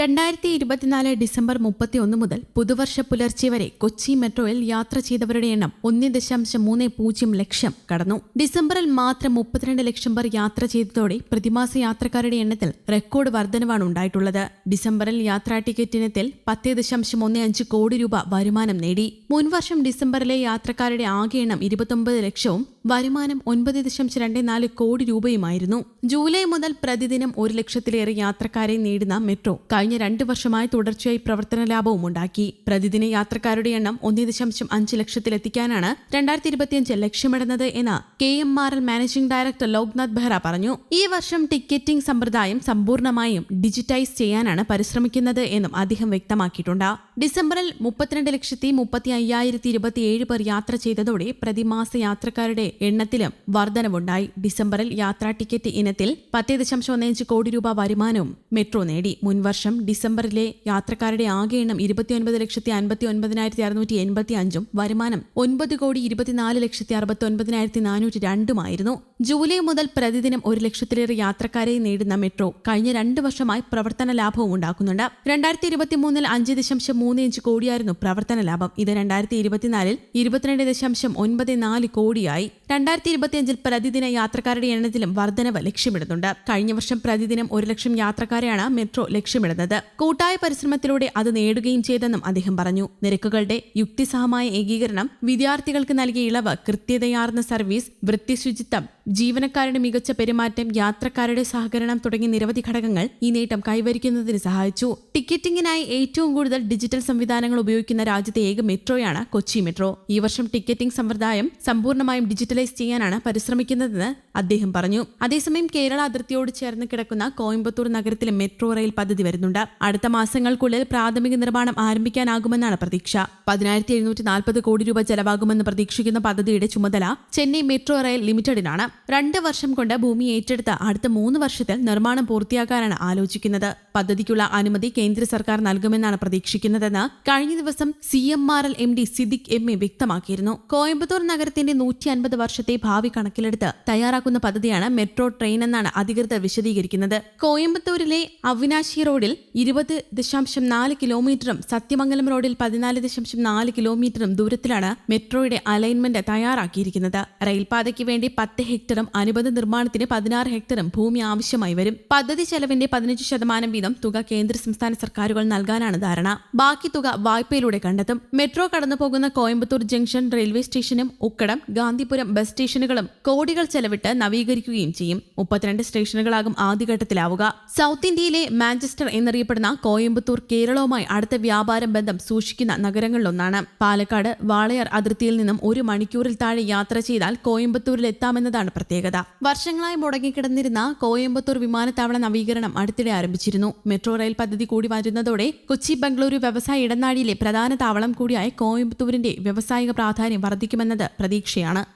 രണ്ടായിരത്തി ഇരുപത്തിനാല് ഡിസംബർ മുപ്പത്തിയൊന്ന് മുതൽ പുതുവർഷ പുലർച്ചെ വരെ കൊച്ചി മെട്രോയിൽ യാത്ര ചെയ്തവരുടെ എണ്ണം ഒന്ന് ദശാംശം മൂന്ന് പൂജ്യം ലക്ഷം കടന്നു. ഡിസംബറിൽ മാത്രം മുപ്പത്തിരണ്ട് ലക്ഷം പേർ യാത്ര ചെയ്തതോടെ പ്രതിമാസ യാത്രക്കാരുടെ എണ്ണത്തിൽ റെക്കോർഡ് വർധനവാണ് ഉണ്ടായിട്ടുള്ളത്. ഡിസംബറിൽ യാത്രാ ടിക്കറ്റ് ഇനത്തിൽ പത്ത് ദശാംശം ഒന്ന് അഞ്ച് കോടി രൂപ വരുമാനം നേടി. മുൻവർഷം ഡിസംബറിലെ യാത്രക്കാരുടെ ആകെ എണ്ണം ഇരുപത്തൊമ്പത് ലക്ഷവും വരുമാനം ഒൻപത് ദശാംശം രണ്ട് നാല് കോടി രൂപയുമായിരുന്നു. ജൂലൈ മുതൽ പ്രതിദിനം ഒരു ലക്ഷത്തിലേറെ യാത്രക്കാരെ നേടുന്ന മെട്രോ കഴിഞ്ഞ രണ്ട് വർഷമായി തുടർച്ചയായി പ്രവർത്തന ലാഭവും ഉണ്ടാക്കി. പ്രതിദിന യാത്രക്കാരുടെ എണ്ണം ഒന്നേ ദശാംശം അഞ്ച് ലക്ഷത്തിലെത്തിക്കാനാണ് രണ്ടായിരത്തി ഇരുപത്തിയഞ്ച് ലക്ഷ്യമിടുന്നത് എന്ന് K M R L managing director Loknath Behera പറഞ്ഞു. ഈ വർഷം ടിക്കറ്റിംഗ് സമ്പ്രദായം സമ്പൂർണമായും ഡിജിറ്റൈസ് ചെയ്യാനാണ് പരിശ്രമിക്കുന്നത് എന്നും അദ്ദേഹം വ്യക്തമാക്കിയിട്ടുണ്ട്. ഡിസംബറിൽ മുപ്പത്തിരണ്ട് ലക്ഷത്തി മുപ്പത്തി അയ്യായിരത്തി ഇരുപത്തിയേഴ് പേർ യാത്ര ചെയ്തതോടെ പ്രതിമാസ യാത്രക്കാരുടെ എണ്ണത്തിലും വർധനവുണ്ടായി. ഡിസംബറിൽ യാത്രാ ടിക്കറ്റ് ഇനത്തിൽ പത്ത് ദശാംശം ഒന്നഞ്ച് കോടി രൂപ വരുമാനവും മെട്രോ നേടി. മുൻവർഷം ഡിസംബറിലെ യാത്രക്കാരുടെ ആകെ എണ്ണം ഇരുപത്തിയൊൻപത് ലക്ഷത്തി അൻപത്തി ഒൻപതിനായിരത്തി അറുന്നൂറ്റി എൺപത്തി അഞ്ചും വരുമാനം ഒൻപത് കോടി ഇരുപത്തിനാല് ലക്ഷത്തി അറുപത്തി ഒൻപതിനായിരത്തി നാനൂറ്റി രണ്ടുമായിരുന്നു ജൂലൈ മുതൽ പ്രതിദിനം ഒരു ലക്ഷത്തിലേറെ യാത്രക്കാരെ നേടുന്ന മെട്രോ കഴിഞ്ഞ രണ്ട് വർഷമായി പ്രവർത്തന ലാഭവും ഉണ്ടാക്കുന്നുണ്ട്. രണ്ടായിരത്തി ഇരുപത്തിമൂന്നിൽ അഞ്ച് ദശാംശം മൂന്ന് ഇഞ്ച് കോടിയായിരുന്നു പ്രവർത്തന ലാഭം. ഇത് രണ്ടായിരത്തി ഇരുപത്തിനാലിൽ ഇരുപത്തിരണ്ട് ദശാംശം ഒൻപത് നാല് കോടിയായി. രണ്ടായിരത്തി ഇരുപത്തിയഞ്ചിൽ പ്രതിദിന യാത്രക്കാരുടെ എണ്ണത്തിലും വർധനവ് ലക്ഷ്യമിടുന്നുണ്ട്. കഴിഞ്ഞ വർഷം പ്രതിദിനം ഒരു ലക്ഷം യാത്രക്കാരെയാണ് മെട്രോ ലക്ഷ്യമിടുന്നത്. കൂട്ടായ പരിശ്രമത്തിലൂടെ അത് നേടുകയും ചെയ്തെന്നും അദ്ദേഹം പറഞ്ഞു. നിരക്കുകളുടെ യുക്തിസഹമായ ഏകീകരണം വിദ്യാർത്ഥികൾക്ക് നൽകിയ ഇളവ് കൃത്യതയാർന്ന സർവീസ് വൃത്തിശുചിത്വം ജീവനക്കാരുടെ മികച്ച പെരുമാറ്റം യാത്രക്കാരുടെ സഹകരണം തുടങ്ങിയ നിരവധി ഘടകങ്ങൾ ഈ നേട്ടം കൈവരിക്കുന്നതിന് സഹായിച്ചു. ടിക്കറ്റിംഗിനായി ഏറ്റവും കൂടുതൽ ഡിജിറ്റൽ സംവിധാനങ്ങൾ ഉപയോഗിക്കുന്ന രാജ്യത്തെ ഏക മെട്രോയാണ് കൊച്ചി മെട്രോ. ഈ വർഷം ടിക്കറ്റിംഗ് സമ്പ്രദായം സമ്പൂർണമായും ഡിജിറ്റലൈസ് ചെയ്യാനാണ് പരിശ്രമിക്കുന്നതെന്ന് അദ്ദേഹം പറഞ്ഞു. അതേസമയം കേരള അതിർത്തിയോട് ചേർന്ന് കിടക്കുന്ന കോയമ്പത്തൂർ നഗരത്തിലെ മെട്രോ റെയിൽ പദ്ധതി വരുന്നുണ്ട്. അടുത്ത മാസങ്ങൾക്കുള്ളിൽ പ്രാഥമിക നിർമ്മാണം ആരംഭിക്കാനാകുമെന്നാണ് പ്രതീക്ഷ. പതിനായിരത്തി എഴുന്നൂറ്റി നാൽപ്പത് കോടി രൂപ ചെലവാകുമെന്ന് പ്രതീക്ഷിക്കുന്ന പദ്ധതിയുടെ ചുമതല ചെന്നൈ മെട്രോ റെയിൽ ലിമിറ്റഡിനാണ്. രണ്ട് വർഷം കൊണ്ട് ഭൂമി ഏറ്റെടുത്ത് അടുത്ത മൂന്ന് വർഷത്തിൽ നിർമ്മാണം പൂർത്തിയാക്കാനാണ് ആലോചിക്കുന്നത്. പദ്ധതിക്കുള്ള അനുമതി കേന്ദ്ര സർക്കാർ നൽകുമെന്നാണ് പ്രതീക്ഷിക്കുന്നതെന്ന് കഴിഞ്ഞ ദിവസം C M R L M D Siddique M A വ്യക്തമാക്കിയിരുന്നു. കോയമ്പത്തൂർ നഗരത്തിന്റെ നൂറ്റി അൻപത് വർഷത്തെ ഭാവി കണക്കിലെടുത്ത് തയ്യാറാക്കുന്ന പദ്ധതിയാണ് മെട്രോ ട്രെയിൻ എന്നാണ് അധികൃതർ വിശദീകരിക്കുന്നത്. കോയമ്പത്തൂരിലെ അവിനാശി റോഡിൽ ഇരുപത് ദശാംശം നാല് കിലോമീറ്ററും സത്യമംഗലം റോഡിൽ പതിനാല് ദശാംശം നാല് കിലോമീറ്ററും ദൂരത്തിലാണ് മെട്രോയുടെ അലൈൻമെന്റ് തയ്യാറാക്കിയിരിക്കുന്നത്. റെയിൽപാതയ്ക്ക് വേണ്ടി പത്ത് ഹെക്ടറും അനുബന്ധ നിർമ്മാണത്തിന് പതിനാറ് ഹെക്ടറും ഭൂമി ആവശ്യമായി വരും. പദ്ധതി ചെലവിന്റെ പതിനഞ്ച് ശതമാനം വീതം തുക കേന്ദ്ര സംസ്ഥാന സർക്കാരുകൾ നൽകാനാണ് ധാരണ. ബാക്കി തുക വായ്പയിലൂടെ കണ്ടെത്തും. മെട്രോ കടന്നുപോകുന്ന കോയമ്പത്തൂർ ജംഗ്ഷൻ റെയിൽവേ സ്റ്റേഷനും ഉക്കടം ഗാന്ധിപുരം ബസ് സ്റ്റേഷനുകളും കോടികൾ ചെലവിട്ട് നവീകരിക്കുകയും ചെയ്യും. മുപ്പത്തിരണ്ട് സ്റ്റേഷനുകളാകും ആദ്യഘട്ടത്തിലാവുക. സൗത്ത് ഇന്ത്യയിലെ മാഞ്ചസ്റ്റർ എന്നറിയപ്പെടുന്ന കോയമ്പത്തൂർ കേരളവുമായി അടുത്ത വ്യാപാര ബന്ധം സൂക്ഷിക്കുന്ന നഗരങ്ങളിലൊന്നാണ്. പാലക്കാട് വാളയാർ അതിർത്തിയിൽ നിന്നും ഒരു മണിക്കൂറിൽ താഴെ യാത്ര ചെയ്താൽ കോയമ്പത്തൂരിൽ എത്താമെന്നതാണ് പ്രത്യേകത. വർഷങ്ങളായി മുടങ്ങിക്കിടന്നിരുന്ന കോയമ്പത്തൂർ വിമാനത്താവള നവീകരണം അടുത്തിടെ ആരംഭിച്ചിരുന്നു. മെട്രോ റെയിൽ പദ്ധതി കൂടി വരുന്നതോടെ കൊച്ചി ബംഗളൂരു വ്യവസായ ഇടനാഴിയിലെ പ്രധാന താവളം കൂടിയായ കോയമ്പത്തൂരിന്റെ വ്യവസായിക പ്രാധാന്യം വർദ്ധിക്കുമെന്നത് പ്രതീക്ഷയാണ്.